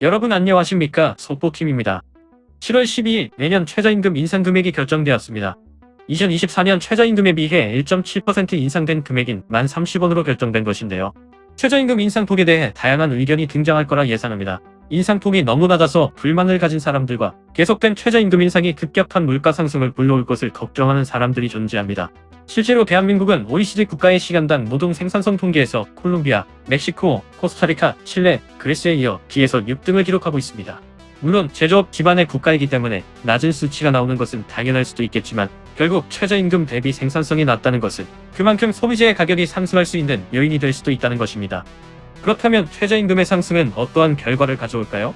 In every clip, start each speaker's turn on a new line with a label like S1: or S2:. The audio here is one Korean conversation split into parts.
S1: 여러분 안녕하십니까? 속보팀입니다. 7월 12일 내년 최저임금 인상 금액이 결정되었습니다. 2024년 최저임금에 비해 1.7% 인상된 금액인 1,030원으로 결정된 것인데요. 최저임금 인상폭에 대해 다양한 의견이 등장할 거라 예상합니다. 인상폭이 너무 낮아서 불만을 가진 사람들과 계속된 최저임금 인상이 급격한 물가 상승을 불러올 것을 걱정하는 사람들이 존재합니다. 실제로 대한민국은 OECD 국가의 시간당 노동 생산성 통계에서 콜롬비아, 멕시코, 코스타리카, 칠레, 그리스에 이어 B에서 6등을 기록하고 있습니다. 물론 제조업 기반의 국가이기 때문에 낮은 수치가 나오는 것은 당연할 수도 있겠지만 결국 최저임금 대비 생산성이 낮다는 것은 그만큼 소비재의 가격이 상승할 수 있는 요인이 될 수도 있다는 것입니다. 그렇다면 최저임금의 상승은 어떠한 결과를 가져올까요?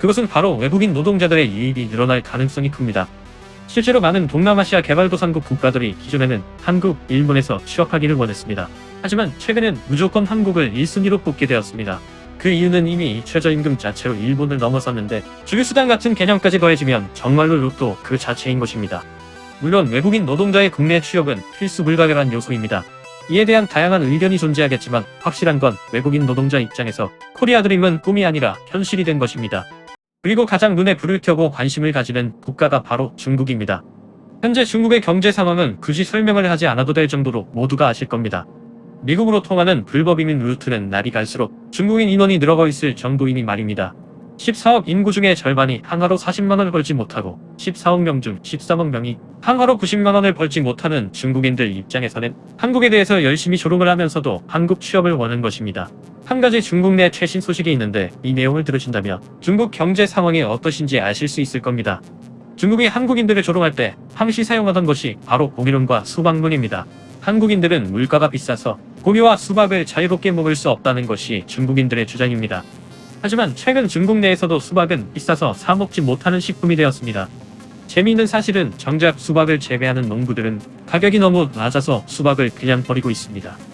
S1: 그것은 바로 외국인 노동자들의 유입이 늘어날 가능성이 큽니다. 실제로 많은 동남아시아 개발도상국 국가들이 기존에는 한국, 일본에서 취업하기를 원했습니다. 하지만 최근엔 무조건 한국을 1순위로 뽑게 되었습니다. 그 이유는 이미 최저임금 자체로 일본을 넘어섰는데 주휴수당 같은 개념까지 더해지면 정말로 로또 그 자체인 것입니다. 물론 외국인 노동자의 국내 취업은 필수 불가결한 요소입니다. 이에 대한 다양한 의견이 존재하겠지만 확실한 건 외국인 노동자 입장에서 코리아 드림은 꿈이 아니라 현실이 된 것입니다. 그리고 가장 눈에 불을 켜고 관심을 가지는 국가가 바로 중국입니다. 현재 중국의 경제 상황은 굳이 설명을 하지 않아도 될 정도로 모두가 아실 겁니다. 미국으로 통하는 불법 이민 루트는 날이 갈수록 중국인 인원이 늘어가 있을 정도이니 말입니다. 14억 인구 중의 절반이 한화로 40만원을 벌지 못하고 14억 명 중 13억 명이 한화로 90만원을 벌지 못하는 중국인들 입장에서는 한국에 대해서 열심히 조롱을 하면서도 한국 취업을 원하는 것입니다. 한 가지 중국 내 최신 소식이 있는데 이 내용을 들으신다면 중국 경제 상황이 어떠신지 아실 수 있을 겁니다. 중국이 한국인들을 조롱할 때 항시 사용하던 것이 바로 고기론과 수박론입니다. 한국인들은 물가가 비싸서 고기와 수박을 자유롭게 먹을 수 없다는 것이 중국인들의 주장입니다. 하지만 최근 중국 내에서도 수박은 비싸서 사 먹지 못하는 식품이 되었습니다. 재미있는 사실은 정작 수박을 재배하는 농부들은 가격이 너무 낮아서 수박을 그냥 버리고 있습니다.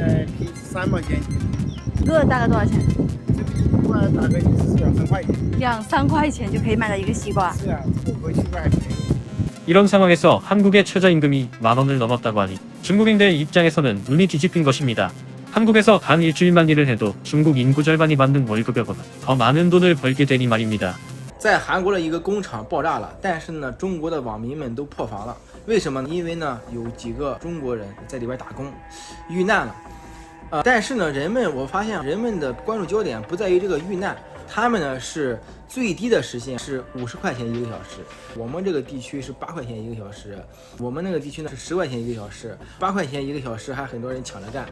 S2: 在可以三毛钱，
S3: 一个大概多少钱？
S2: 这个一瓜大概就是两三块钱。
S3: 两三块钱就可以买到一个西瓜。
S2: 是啊，这个回去还可以。
S1: 이런 상황에서 한국의 최저임금이 만 원을 넘었다고 하니 중국인들 입장에서는 눈이 뒤집힌 것입니다. 한국에서 단 일주일만 일을 해도 중국 인구 절반이 받는 월급여보다 더 많은 돈을 벌게 되니 말입니다.
S4: 在韩国的一个工厂爆炸了，但是呢，中国的网民们都破防了。 为什么呢？因为呢，有几个中国人在里边打工，遇难了。呃，但是呢，人们我发现人们的关注焦点不在于这个遇难，他们呢是最低的时限是五十块钱一个小时，我们这个地区是八块钱一个小时，我们那个地区呢是十块钱一个小时，八块钱一个小时还很多人抢着干，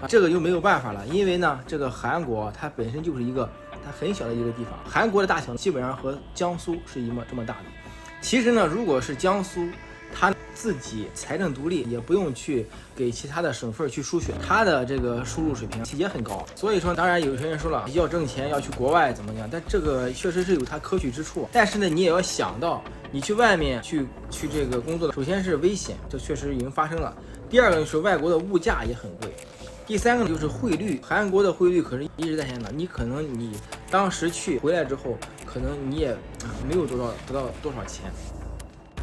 S4: 啊，这个就没有办法了，因为呢，这个韩国它本身就是一个它很小的一个地方，韩国的大小基本上和江苏是一么这么大的。其实呢，如果是江苏，他自己财政独立，也不用去给其他的省份去输血，它的这个收入水平也很高。所以说，当然有些人说了，要挣钱要去国外怎么样，但这个确实是有它可取之处。但是呢，你也要想到，你去外面去去这个工作的，首先是危险，这确实已经发生了。第二个就是外国的物价也很贵。第三个就是汇率，韩国的汇率可是一直在线的，你可能你当时去回来之后，可能你也没有多少得到多少钱。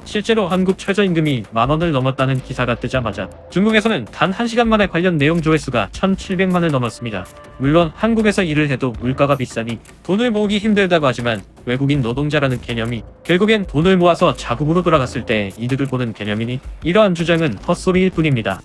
S1: 실제로 한국 최저임금이 만 원을 넘었다는 기사가 뜨자마자 중국에서는 단 1시간 만에 관련 내용 조회수가 1,700만을 넘었습니다. 물론 한국에서 일을 해도 물가가 비싸니 돈을 모으기 힘들다고 하지만 외국인 노동자라는 개념이 결국엔 돈을 모아서 자국으로 돌아갔을 때 이득을 보는 개념이니 이러한 주장은 헛소리일 뿐입니다.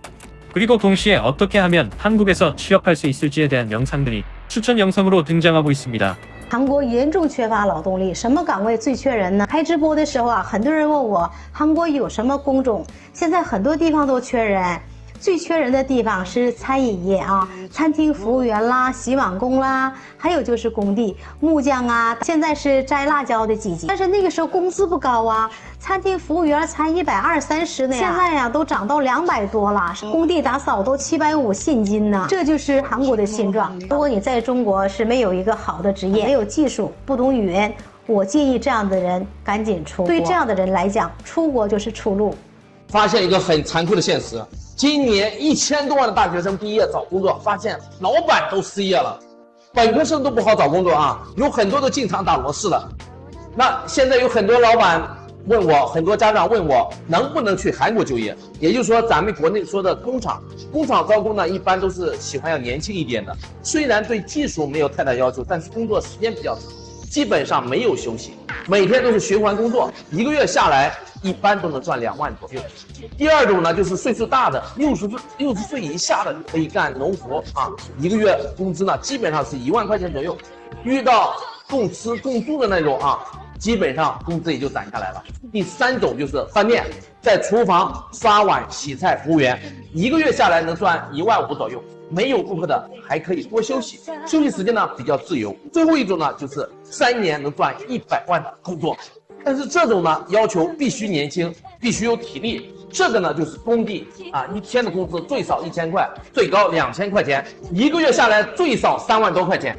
S1: 그리고 동시에 어떻게 하면 한국에서 취업할 수 있을지에 대한 영상들이 추천 영상으로 등장하고 있습니다.
S5: 韩国严重缺乏劳动力，什么岗位最缺人呢？开直播的时候啊，很多人问我韩国有什么工种，现在很多地方都缺人。最缺人的地方是餐饮业啊，餐厅服务员啦、洗碗工啦，还有就是工地木匠啊。现在是摘辣椒的季节，但是那个时候工资不高啊，餐厅服务员才一百二三十呢呀，现在呀都涨到两百多了，工地打扫都七百五现金呢。这就是韩国的现状。如果你在中国是没有一个好的职业，没有技术，不懂语言。我建议这样的人赶紧出国。对这样的人来讲，出国就是出路。
S6: 发现一个很残酷的现实：今年一千多万的大学生毕业找工作，发现老板都失业了，本科生都不好找工作啊，有很多都进厂打螺丝了。那现在有很多老板问我，很多家长问我能不能去韩国就业，也就是说咱们国内说的工厂，工厂招工呢一般都是喜欢要年轻一点的，虽然对技术没有太大要求，但是工作时间比较长，基本上没有休息，每天都是循环工作，一个月下来一般都能赚两万左右。第二种呢，就是岁数大的，六十岁六十岁以下的可以干农活啊，一个月工资呢基本上是一万块钱左右。遇到供吃供住的那种啊，基本上工资也就攒下来了。第三种就是饭店，在厨房刷碗洗菜服务员，一个月下来能赚一万五左右。没有顾客的还可以多休息，休息时间呢比较自由。最后一种呢，就是三年能赚一百万的工作。但是这种呢，要求必须年轻，必须有体力。这个呢，就是工地啊，一天的工资最少一千块，最高两千块钱，一个月下来最少三万多块钱。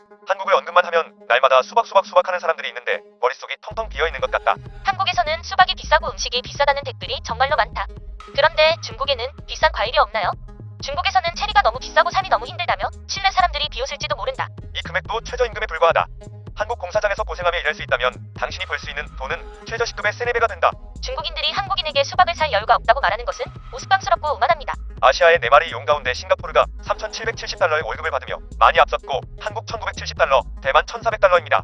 S7: 날마다 수박 수박 수박 하는 사람들이 있는데 머릿속이 텅텅 비어 있는 것 같다.
S8: 한국에서는 수박이 비싸고 음식이 비싸다는 댓글이 정말로 많다. 그런데 중국에는 비싼 과일이 없나요? 중국에서는 체리가 너무 비싸고 삶이 너무 힘들다며 실내 사람들이 비웃을지도 모른다.
S7: 이 금액도 최저임금에 불과하다. 한국 공사장에서 고생하며 일할 수 있다면 당신이 벌 수 있는 돈은 최저 시급의 3, 4배가 된다.
S8: 중국인들이 한국인에게 수박을 살 여유가 없다고 말하는 것은 우스꽝스럽고 오만합니다.
S7: 아시아의 네 마리 용 가운데 싱가포르가 3,770달러의 월급을 받으며 많이 앞섰고 한국 1,970달러, 대만 1,400달러입니다.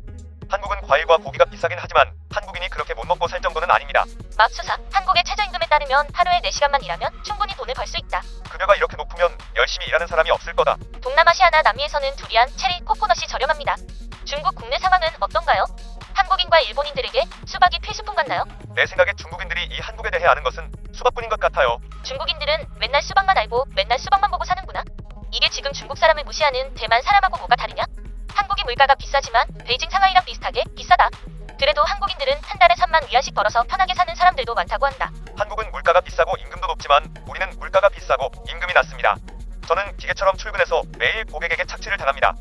S7: 한국은 과일과 고기가 비싸긴 하지만 한국인이 그렇게 못 먹고 살 정도는 아닙니다.
S8: 맙수사, 한국의 최저임금에 따르면 하루에 4시간만 일하면 충분히 돈을 벌 수 있다.
S7: 급여가 이렇게 높으면 열심히 일하는 사람이 없을 거다.
S8: 동남아시아나 남미에서는 두리안, 체리, 코코넛이 저렴합니다. 중국 국내 상황은 어떤가요? 한국인과 일본인들에게 수박이 필수품 같나요?
S7: 내 생각에 중국인들이 이 한국에 대해 아는 것은 수박뿐인 것 같아요.
S8: 중국인들은 맨날 수박만 알고 맨날 수박만 보고 사는구나. 이게 지금 중국 사람을 무시하는 대만 사람하고 뭐가 다르냐? 한국이 물가가 비싸지만 베이징 상하이랑 비슷하게 비싸다. 그래도 한국인들은 한 달에 3만 위안씩 벌어서 편하게 사는 사람들도 많다고 한다.
S7: 한국은 물가가 비싸고 임금도 높지만 우리는 물가가 비싸고 임금이 낮습니다. 저는 기계처럼 출근해서 매일 고객에게 착취를 당합니다.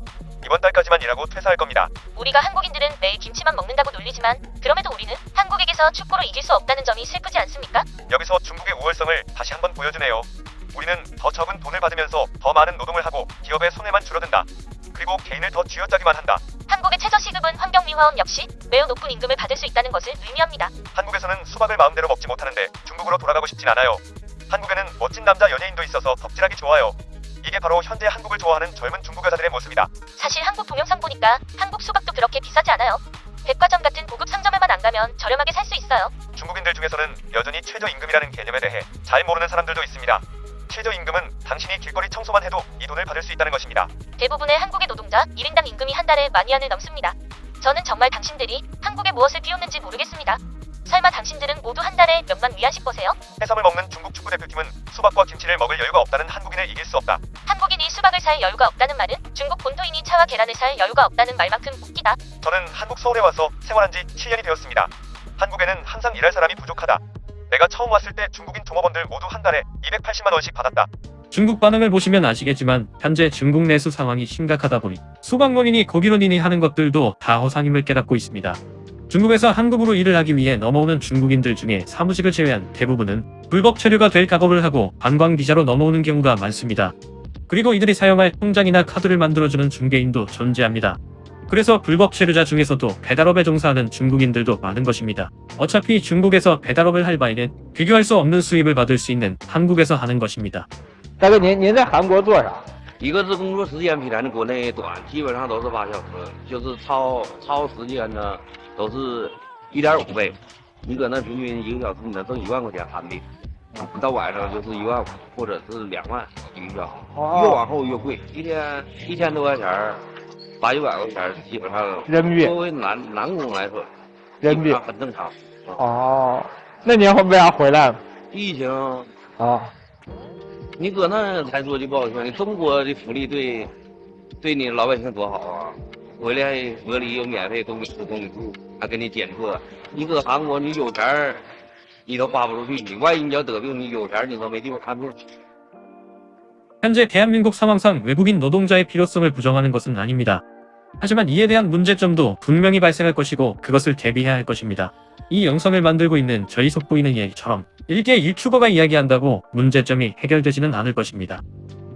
S7: 이번 달까지만 일하고 퇴사할 겁니다.
S8: 우리가 한국인들은 매일 김치만 먹는다고 놀리지만 그럼에도 우리는 한국에게서 축구로 이길 수 없다는 점이 슬프지 않습니까?
S7: 여기서 중국의 우월성을 다시 한번 보여주네요. 우리는 더 적은 돈을 받으면서 더 많은 노동을 하고 기업의 손해만 줄어든다. 그리고 개인을 더 쥐어짜기만 한다.
S8: 한국의 최저 시급은 환경미화원 역시 매우 높은 임금을 받을 수 있다는 것을 의미합니다.
S7: 한국에서는 수박을 마음대로 먹지 못하는데 중국으로 돌아가고 싶진 않아요. 한국에는 멋진 남자 연예인도 있어서 덕질하기 좋아요. 이게 바로 현재 한국을 좋아하는 젊은 중국 여자들의 모습이다.
S8: 사실 한국 동영상 보니까 한국 수박도 그렇게 비싸지 않아요. 백화점 같은 고급 상점에만 안 가면 저렴하게 살 수 있어요.
S7: 중국인들 중에서는 여전히 최저임금이라는 개념에 대해 잘 모르는 사람들도 있습니다. 최저임금은 당신이 길거리 청소만 해도 이 돈을 받을 수 있다는 것입니다.
S8: 대부분의 한국의 노동자 1인당 임금이 한 달에 만 위안을 넘습니다. 저는 정말 당신들이 한국에 무엇을 비웃는지 모르겠습니다. 설마 당신들은 모두 한 달에 몇만 위안씩 버세요?
S7: 해삼을 먹는 중국 축구 대표팀은 수박과 김치를 먹을 여유가 없다는 한국인을 이길 수 없다.
S8: 한국인이 수박을 살 여유가 없다는 말은 중국 본토인이 차와 계란을 살 여유가 없다는 말만큼 웃기다.
S7: 저는 한국 서울에 와서 생활한 지 7년이 되었습니다. 한국에는 항상 일할 사람이 부족하다. 내가 처음 왔을 때 중국인 종업원들 모두 한 달에 280만 원씩 받았다.
S1: 중국 반응을 보시면 아시겠지만 현재 중국 내수 상황이 심각하다 보니 수박론이니 고기론이니 하는 것들도 다 허상임을 깨닫고 있습니다. 중국에서 한국으로 일을 하기 위해 넘어오는 중국인들 중에 사무직을 제외한 대부분은 불법 체류가 될 각오를 하고 관광 비자로 넘어오는 경우가 많습니다. 그리고 이들이 사용할 통장이나 카드를 만들어주는 중개인도 존재합니다. 그래서 불법 체류자 중에서도 배달업에 종사하는 중국인들도 많은 것입니다. 어차피 중국에서 배달업을 할 바에는 비교할 수 없는 수입을 받을 수 있는 한국에서 하는 것입니다.
S9: 大哥，您您在韩国做啥？
S10: 一个是工作时间比咱国内短，基本上都是八小时，就是超超时间呢 都是一点五倍。你搁那平均一个小时你能挣一万块钱韩币，到晚上就是一万五或者是两万一个小时，
S9: 哦
S10: 越往后越贵，一天一千多块钱儿，八九百块钱儿，基本上
S9: 人民币
S10: 作为男男工来说，
S9: 人民币
S10: 很正常。
S9: 哦，那年后为啥回来？
S10: 疫情
S9: 啊，
S10: 你搁那才说就不好说，你中国的福利对对你老百姓多好啊！回来隔离有免费东西吃东西住，还给你检测。你搁韩国你有钱儿，你都花不出去，你万一你要得病，你有钱儿你都没地方看病。
S1: 현재 대한민국 상황상 외국인 노동자의 필요성을 부정하는 것은 아닙니다. 하지만 이에 대한 문제점도 분명히 발생할 것이고 그것을 대비해야 할 것입니다. 이 영상을 만들고 있는 저희 속보이는 이야기처럼 일개 유튜버가 이야기한다고 문제점이 해결되지는 않을 것입니다.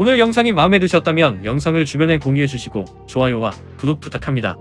S1: 오늘 영상이 마음에 드셨다면 영상을 주변에 공유해주시고 좋아요와 구독 부탁합니다.